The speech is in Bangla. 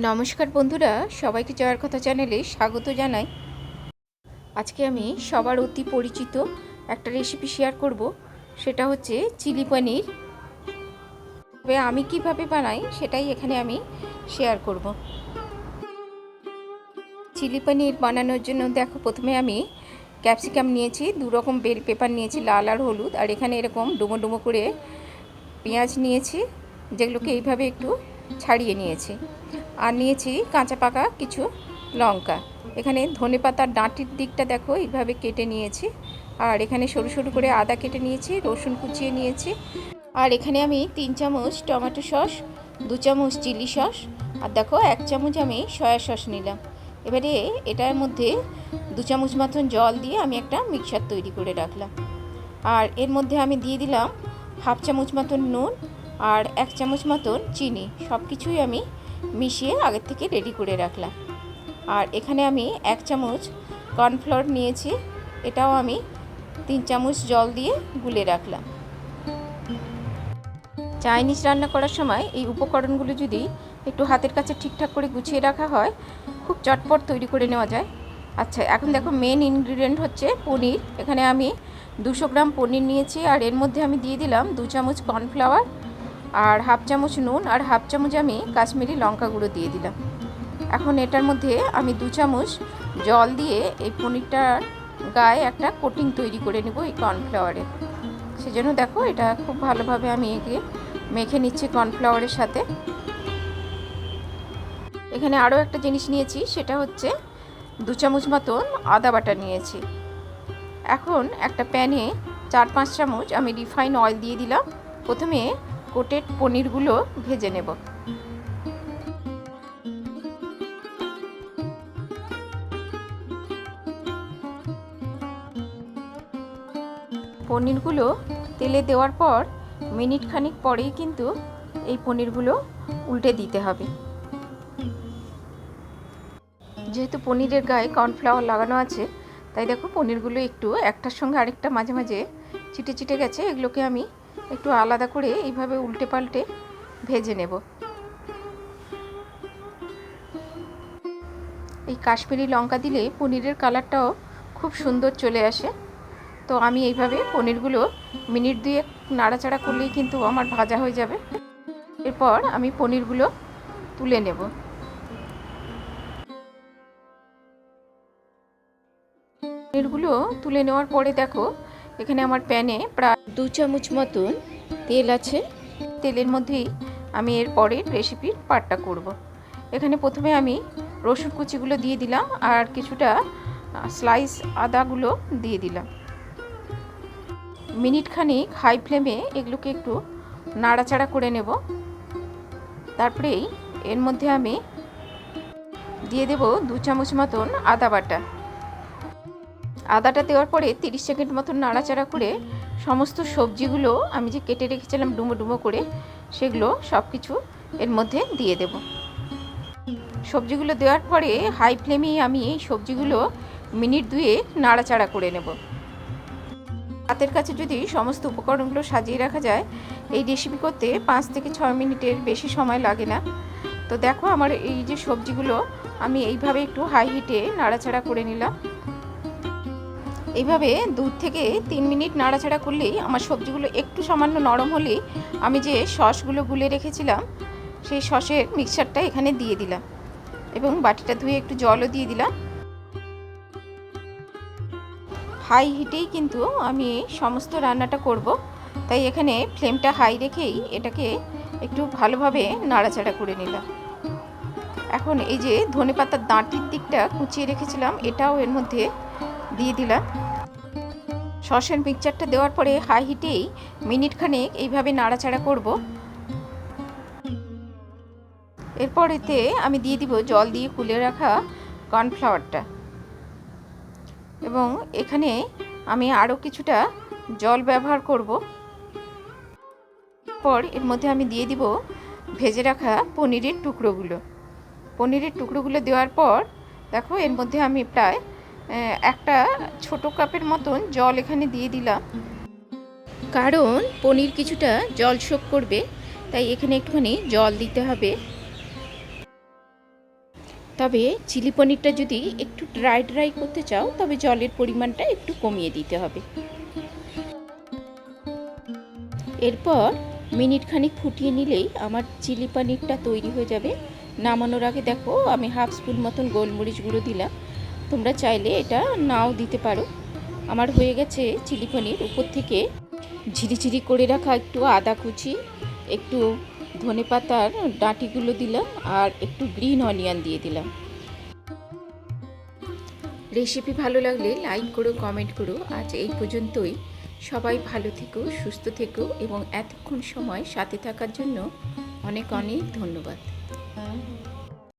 নমস্কার বন্ধুরা, সবাইকে জয়ের কথা চ্যানেলে স্বাগত জানাই। আজকে আমি সবার অতি পরিচিত একটা রেসিপি শেয়ার করব, সেটা হচ্ছে চিলি পনির। তবে আমি কীভাবে বানাই সেটাই এখানে আমি শেয়ার করব। চিলি পনির বানানোর জন্য দেখো, প্রথমে আমি ক্যাপসিকাম নিয়েছি দু রকম বেল পেপার নিয়েছি, লাল আর হলুদ, আর এখানে এরকম ডুমো ডুমো করে পেঁয়াজ নিয়েছি, যেগুলোকে এইভাবে একটু ছাড়িয়ে নিয়েছি। আর নিয়েছি কাঁচা পাকা কিছু লঙ্কা। এখানে ধনে পাতার ডাঁটির দিকটা দেখো, এইভাবে কেটে নিয়েছি। আর এখানে সরু সরু করে আদা কেটে নিয়েছি, রসুন কুচিয়ে নিয়েছি। আর এখানে আমি তিন চামচ টমেটো সস, দু চামচ চিলি সস, আর দেখো, এক চামচ আমি সয়া সস নিলাম। এবারে এটার মধ্যে দু চামচ মতন জল দিয়ে আমি একটা মিক্সার তৈরি করে রাখলাম। আর এর মধ্যে আমি দিয়ে দিলাম হাফ চামচ মতন নুন আর এক চামচ মতন চিনি। সব কিছুই আমি মিশিয়ে আগের থেকে রেডি করে রাখলাম। আর এখানে আমি এক চামচ কর্নফ্লোর নিয়েছি, এটাও আমি তিন চামচ জল দিয়ে গুলে রাখলাম। চাইনিজ রান্না করার সময় এই উপকরণগুলো যদি একটু হাতের কাছে ঠিকঠাক করে গুছিয়ে রাখা হয়, খুব চটপট তৈরি করে নেওয়া যায়। আচ্ছা এখন দেখো মেন ইনগ্রিডিয়েন্ট হচ্ছে পনির। এখানে আমি দুশো গ্রাম পনির নিয়েছি, আর এর মধ্যে আমি দিয়ে দিলাম দু চামচ কর্নফ্লাওয়ার আর হাফ চামচ নুন আর হাফ চামচ আমি কাশ্মীরি লঙ্কা গুঁড়ো দিয়ে দিলাম। এখন এটার মধ্যে আমি দু চামচ জল দিয়ে এই পনিরটার গায়ে একটা কোটিং তৈরি করে নেব এই কর্নফ্লাওয়ারে। সেজন্য দেখো এটা খুব ভালোভাবে আমি একে মেখে নিচ্ছি কর্নফ্লাওয়ারের সাথে। এখানে আরও একটা জিনিস নিয়েছি, সেটা হচ্ছে দু চামচ মতন আদা বাটা নিয়েছি। এখন একটা প্যানে চার পাঁচ চামচ আমি রিফাইন অয়েল দিয়ে দিলাম। প্রথমে কোটেড পনিরগুলো ভেজে নেব। পনিরগুলো তেলে দেওয়ার পর মিনিট খানিক পরেই কিন্তু এই পনিরগুলো উল্টে দিতে হবে। যেহেতু পনিরের গায়ে কর্নফ্লাওয়ার লাগানো আছে, তাই দেখো পনিরগুলো একটু একটার সঙ্গে আরেকটা মাঝে মাঝে চিটে চিটে গেছে, এগুলোকে আমি একটু আলাদা করে এইভাবে উল্টে পাল্টে ভেজে নেব। এই কাশ্মীরি লঙ্কা দিলে পনিরের কালারটাও খুব সুন্দর চলে আসে। তো আমি এইভাবে পনিরগুলো মিনিট দুয়ে নাড়াচাড়া করলেই কিন্তু আমার ভাজা হয়ে যাবে। এরপর আমি পনিরগুলো তুলে নেব। পনিরগুলো তুলে নেওয়ার পরে দেখো এখানে আমার প্যানে প্রায় দু চামচ মতন তেল আছে। তেলের মধ্যেই আমি এর পরের রেসিপির পাটটা করব। এখানে প্রথমে আমি রসুন কুচিগুলো দিয়ে দিলাম আর কিছুটা স্লাইস আদাগুলো দিয়ে দিলাম। মিনিট খানিক হাই ফ্লেমে এগুলোকে একটু নাড়াচাড়া করে নেব। তারপরেই এর মধ্যে আমি দিয়ে দেব দু চামচ মতন আদা বাটা। আদাটা দেওয়ার পরে তিরিশ সেকেন্ড মতন নাড়াচাড়া করে সমস্ত সবজিগুলো আমি যে কেটে রেখেছিলাম ডুমো ডুমো করে, সেগুলো সব কিছু এর মধ্যে দিয়ে দেব। সবজিগুলো দেওয়ার পরে হাই ফ্লেমে আমি এই সবজিগুলো মিনিট দুয়ে নাড়াচাড়া করে নেব। হাতের কাছে যদি সমস্ত উপকরণগুলো সাজিয়ে রাখা যায়, এই রেসিপি করতে পাঁচ থেকে ছয় মিনিটের বেশি সময় লাগে না। তো দেখো আমার এই যে সবজিগুলো, আমি এইভাবে একটু হাই হিটে নাড়াচাড়া করে নিলাম। এইভাবে দু থেকে তিন মিনিট নাড়াচাড়া করলেই আমার সবজিগুলো একটু সামান্য নরম হলেই আমি যে সসগুলো গুলে রেখেছিলাম, সেই সসের মিক্সারটা এখানে দিয়ে দিলাম এবং বাটিটা ধুয়ে একটু জলও দিয়ে দিলাম। হাই হিটেই কিন্তু আমি সমস্ত রান্নাটা করব, তাই এখানে ফ্লেমটা হাই রেখেই এটাকে একটু ভালোভাবে নাড়াচাড়া করে নিলাম। এখন এই যে ধনে পাতার দাঁটির দিকটা কুচিয়ে রেখেছিলাম, এটাও এর মধ্যে দিয়ে দিলাম। সসের মিক্সচারটা দেওয়ার পরে হাই হিটেই মিনিট খানেক এইভাবে নাড়াচাড়া করব। এরপর এতে আমি দিয়ে দিব জল দিয়ে খুলে রাখা কর্নফ্লাওয়ারটা। এবং এখানে আমি আরও কিছুটা জল ব্যবহার করব। পর এর মধ্যে আমি দিয়ে দিব ভেজে রাখা পনিরের টুকরোগুলো। পনিরের টুকরোগুলো দেওয়ার পর, দেখো এর মধ্যে আমি প্রায় একটা ছোট কাপের মতন জল এখানে দিয়ে দিলাম। কারণ পনির কিছুটা জল শোক করবে, তাই এখানে একটুখানি জল দিতে হবে। তবে চিলি পনিরটা যদি একটু ড্রাই ড্রাই করতে চাও, তবে জলের পরিমাণটা একটু কমিয়ে দিতে হবে। এরপর মিনিট খানিক ফুটিয়ে নিলেই আমার চিলি পনিরটা তৈরি হয়ে যাবে। নামানোর আগে দেখো, আমি হাফ স্পুন মতন গোলমরিচ গুঁড়ো দিলাম। তোমরা চাইলে এটা নাও দিতে পারো। আমার হয়ে গেছে চিলি পনির। উপর থেকে ঝিরিঝিরি করে রাখা একটু আদা কুচি, একটু ধনে পাতার ডাঁটিগুলো দিলাম আর একটু গ্রিন অনিয়ন দিয়ে দিলাম। রেসিপি ভালো লাগলে লাইক করো, কমেন্ট করো। আজ এই পর্যন্তই। সবাই ভালো থেকো, সুস্থ থেকো এবং এতক্ষণ সময় সাথে থাকার জন্য অনেক অনেক ধন্যবাদ।